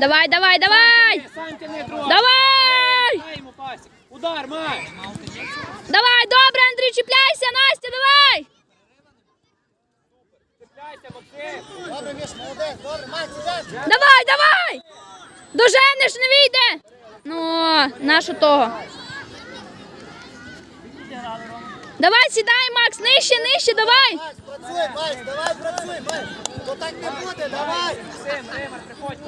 Давай, давай, давай! Давай! Удар, май. Давай, добре, Андрій, чіпляйся, Настя, давай! Добре, Міш, молодець, добре. Давай, давай! Доженеш, не вийде! Ну, нашу того. Давай, сідай, Макс, нижче, нижче, давай! Макс, працюй, Макс, давай працюй, Макс. То так не буде, давай. Максим, Римар, приходь.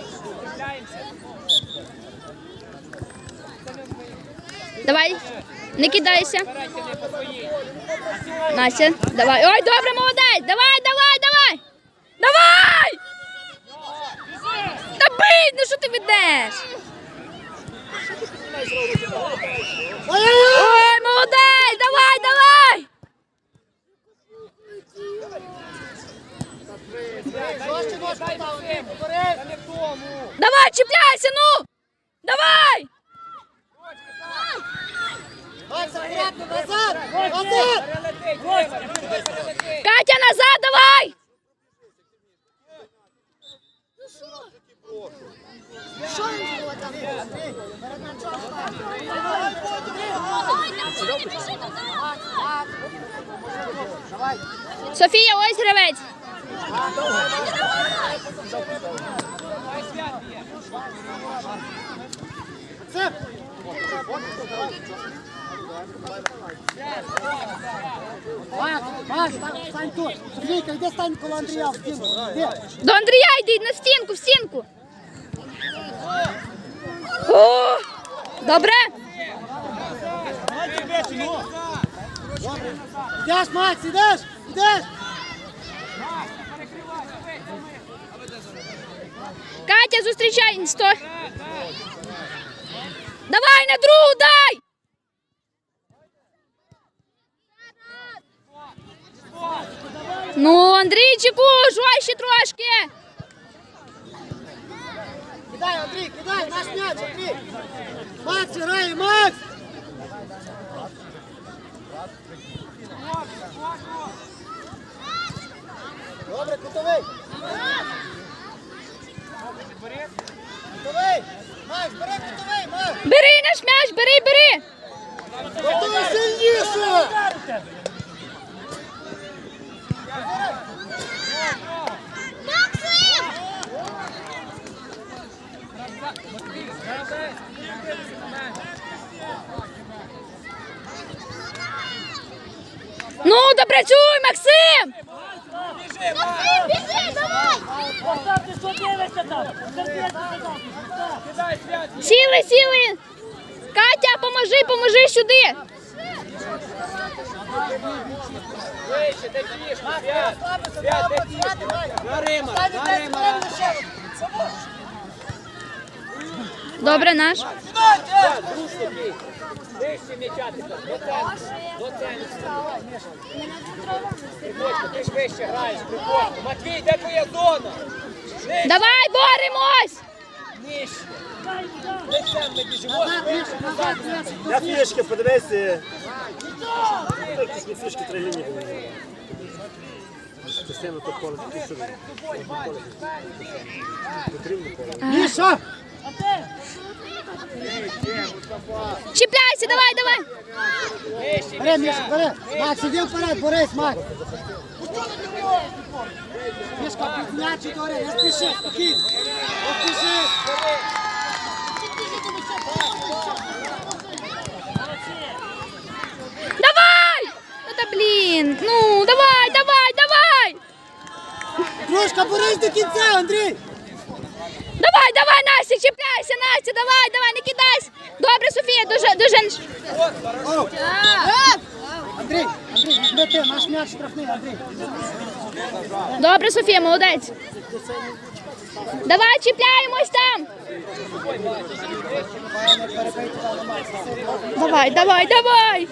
Давай, не кидайся. Настя, давай. Ой, добре, молодець! Давай, давай, давай! Давай! Та бий, ну що ти ведеш? Ой, молодець! Давай, давай! Ножку став, Андрій, поперед. Та не в. Давай, чіпляйся, ну! Давай! Назад, назад. Перелетить, Римар. Перелетить. Катя, назад, давай! Софія, ось гравець. Це. Макс, Макс, стань- тут. Сергійка, йди стань коло Андрія в стіну. Йди. До Андрія йди на стінку, в стінку. Добре? Йдеш, Макс, ідеш, ідеш. Катя, зустрічай. Сто. Давай на другу дай! Ну, Андрійчику, ще трошки. Кидай, Андрій, кидай, наш м'яч, Андрій. Макс, грає, Макс. Добре, кутовий. Кутовий. Макс, бери кутовий, Макс. Бери наш м'яч, бери, бери. Готовий сильніше. Ну, допрацюй, Максим! Кидай, свят. Сіли, сіли. Катя, поможи, поможи сюди. Вище, де фішку, свят. Свят, де фішку. На Римар, на Римара. Добре, наш. Вище до центру. Ти ж вище граєш. Матвій, де твоя зона? Давай, боремось! нижче. Лицем ми біжимо, вище, назад. Я фішки. Якісь не фішки три лінії були. Частину то поле, такі що потрібно поле. Міша. Чіпляйся, давай, давай. Бери. Міша, бери. Макс, іди вперед, борись, Макс. Мішка, під м'яч і гори, не спіши, спокійно. Не спіши. Давай! Ну та блін. Ну, давай, давай, давай! Дружка, борись до кінця, Андрій. Давай, давай, Настя, чіпляйся, Настя, давай, давай, не кидайся. Добре, Софія, дуже, дуже. Андрій, Андрій, візьми ти, наш м'яч штрафний, Андрій. Добре, Софія, молодець. Давай, чіпляємось там. Давай, давай, давай.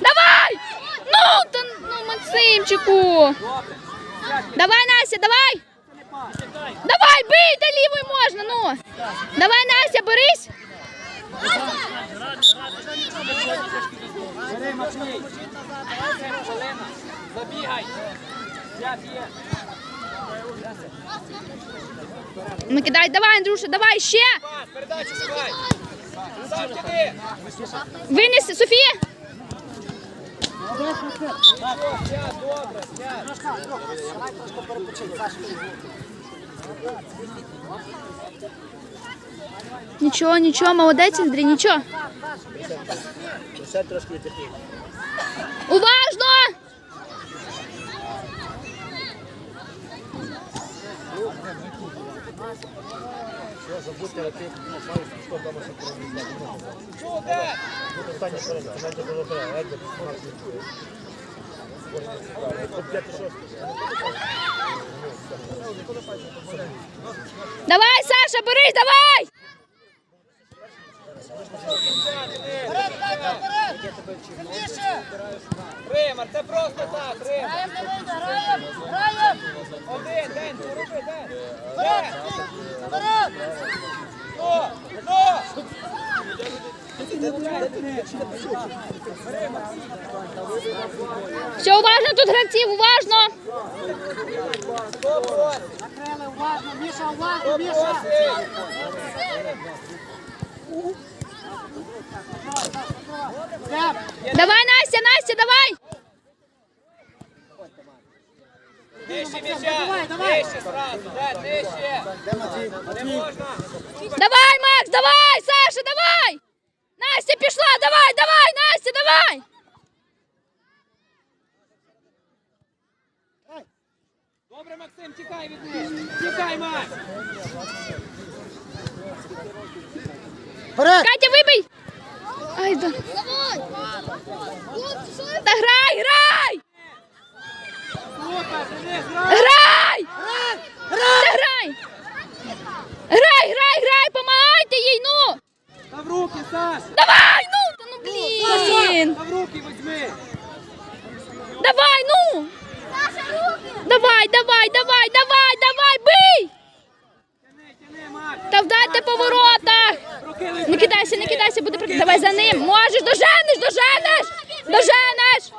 Давай! Ну, ну, Максимчику. Давай, Настя, давай. Давай, бий, та лівою можна, ну. Давай, Настя, берись. Бери, Матвій. Забігай. Ну кидай, давай, Андрюша, давай ще. Винеси, Софія. давай трошки перепочинь, Саша. Нічого, нічого, молодець, Андрій, нічого. Присядь трошки відтягни. Уважно! Ну. Давай, Саша, берись, давай! Вперед, Катя, вперед! Сильніше! Римар, це просто так, Римар. Граєм, не вийде, граєм! Граєм! Один, день, пороби, день. Вперед! Вперед! Ну, ну. Все, уважно тут гравців, уважно! Закрили, уважно, Міша, уважно, Міша! Давай, Настя, Настя, давай! Нижче м'яча. Давай, давай. Нижче сразу, да, нижче. Не можна. Давай, Макс, давай, Саша, давай! Настя пішла, давай, давай, Настя, давай! Добре, Максим, тікай від них. Тікай, Макс. Вперед! Катя, вибий! Ай, да. Та грай, грай! Грай. Та Грай! грай! Грай, грай, помагайте їй, ну! Та в руки, Саш. Давай, ну! Та ну блін! Та в руки візьми. Давай, ну! Давай, давай, давай, давай, давай, бий! Тяни, тяни, Макс. Та вдайте по воротах! Не кидайся, не кидайся, буде прикид. Давай за ним. Можеш, доженеш, доженеш! Доженеш!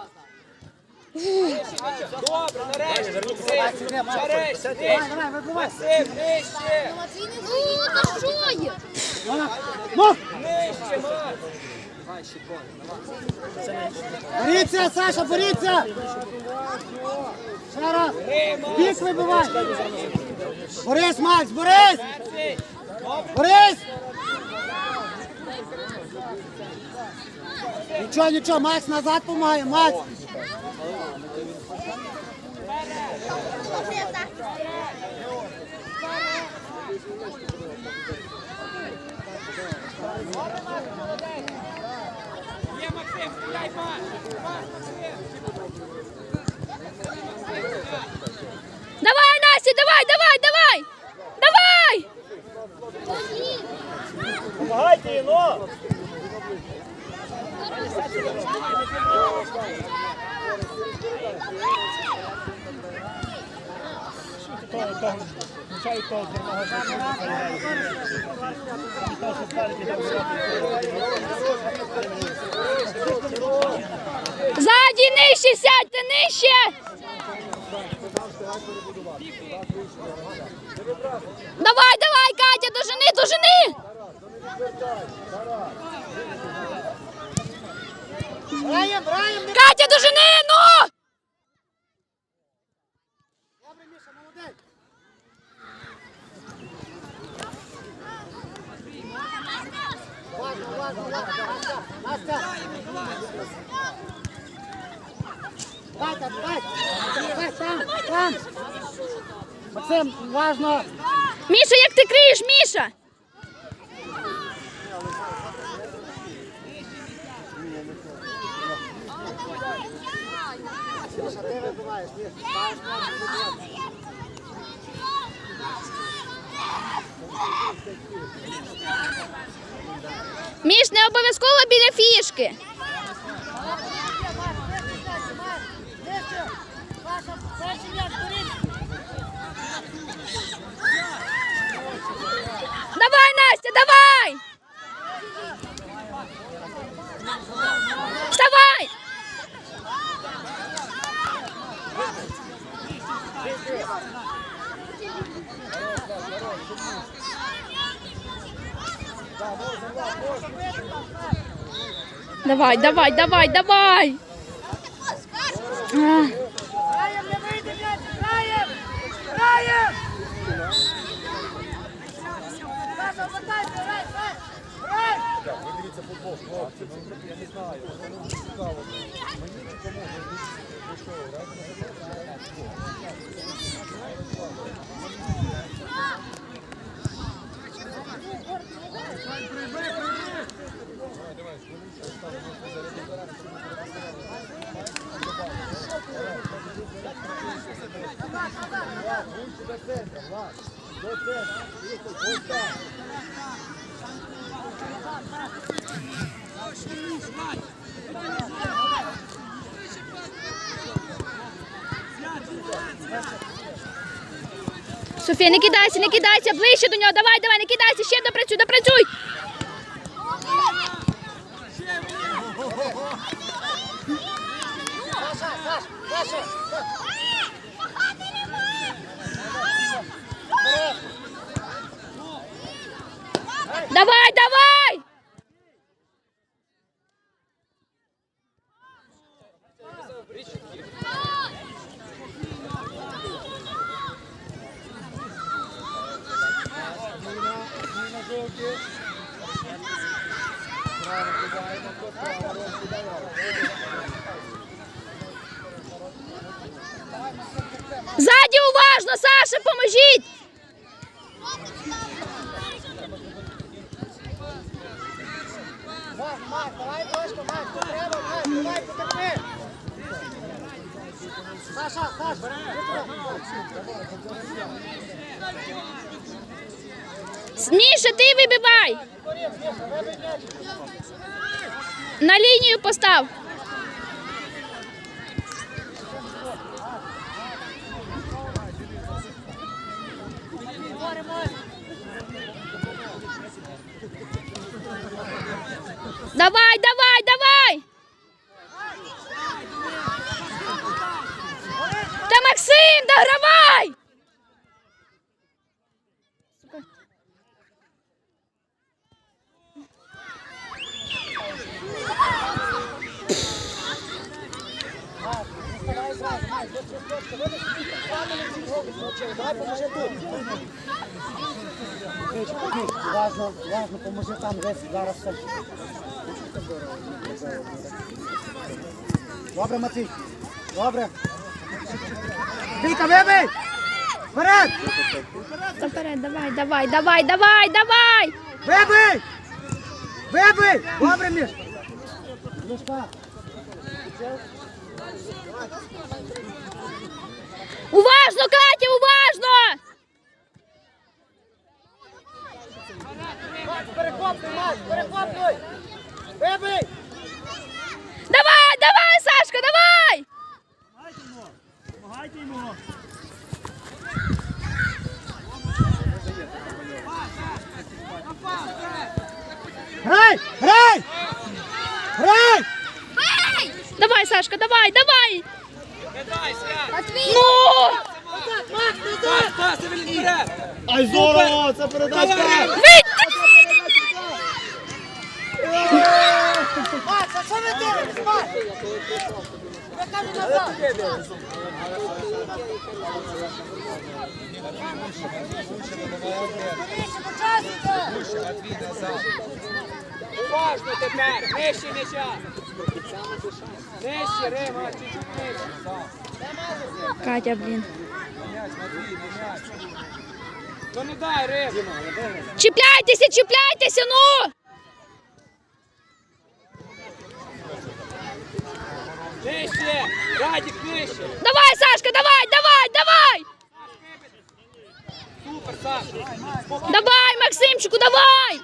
Добре, нарешті, Давай, вибивай! Нижче. Саша, боріться! Ще раз! Бік вибивай! Борис, Макс, Борис! Борис! Нічого, нічого, Макс назад помагає, Макс! Є, Максим, стріляй. Макс, Максим. Давай, Настя, давай, давай, давай! Давай! Помагайте ну! Ззаді нижче сядьте, нижче! Давай, давай, Катя, дожени, дожени! Граєм! не- Катя, дожени, ну! Добре, Міша, молодець! Уважно, уважно, уважно! Настя! Катя! Давай, там, там! Максим, уважно! Міша, як ти криєш? Міша, вибиваєш. Міш, не обов'язково біля фішки. Нижче! Саша, перший м'яч, боріть! Давай, Настя, давай! Вставай! Давай, давай, давай, давай. А, Граєм, не вийде м'яч! Граєм! Граєм! Саша, обертайся, грай, грай! Грай! Софія, не кидайся, не кидайся, ближче до нього. Давай, давай, не кидайся, ще допрацюй, допрацюй. Саша, Саш, Саша! Давай, давай. Ззаді уважно, Саша, поможіть. Мак, давай трошки, Мак, ти вибивай. На лінію постав. Давай, давай, давай. Та Максим, догравай! Давай поможи тут. Важно, важно, поможи там десь зараз все. Добре, Матвій. Добре. Віка, вибий! Вперед! Вперед, давай, давай, давай, давай, давай! Вибий! Вибий! Добре, Міш! Мішка. Уважно, Катя, уважно! Перехоплюй, Маш, перехоплюй! Вибий! Давай, давай, Сашка, давай! Помагайте йому. Грай! Грай! Грай! Давай, Сашка, давай, давай! Кидай, свят! Ну! Пас, пас, Евелін, вперед! Ай, здорово! Це передачка! Вийди! Макс, а що ви дивитесь, Макс? Я кажу назад! Уважно тепер! Нижче м'яча! Нижче, Рима, чуть-чуть нижче. Катя, блін. Ну не дай, Рим! Чіпляйтеся, чіпляйтеся, ну! Нижче! Радік, нижче! Давай, Сашка, давай, давай, давай! Супер, Саш! Давай, Максимчику, давай!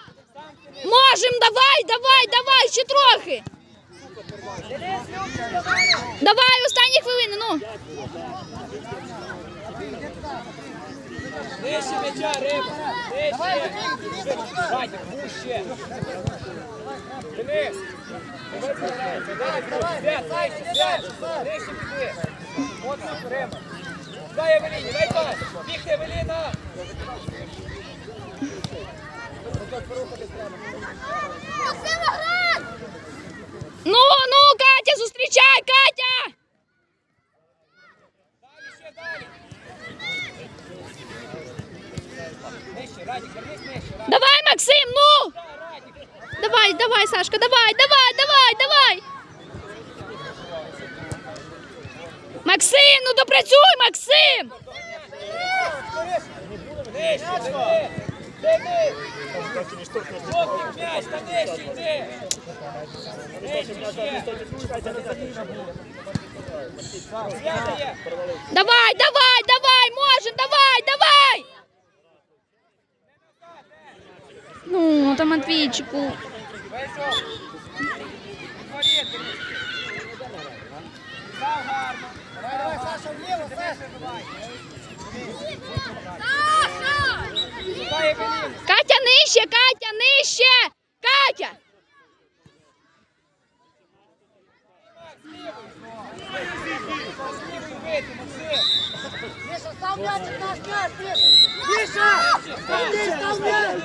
Можем, давай, давай, давай, ще трохи. Давай, останні хвилини, ну. Нижче м'яча, Рима! Нижче! Радік, вуще! Денис! Свят, нижче, Свят! Нижче піди! От так, Рима! Дай Евеліні, дай пас. Бігти, Евеліна. Ну, ну, Катя, зустрічай, Катя! Далі, ще далі. Нижче, Радік, вернись нижче. Радік, Давай, Максим, ну! Давай, давай, Сашка, давай, давай, давай, давай! Максим, ну допрацюй, Максим! Давай, давай, давай, можем, давай, давай! Ну, там Матвійчику. Вийшов. Відворіти. Став гарно. Давай, давай, Саша, вліво, Саша. Дай Евеліну. Катя нижче, Катя, нижче! Катя! Міша, став м'яч, наш м'яч. Міша, став м'яч.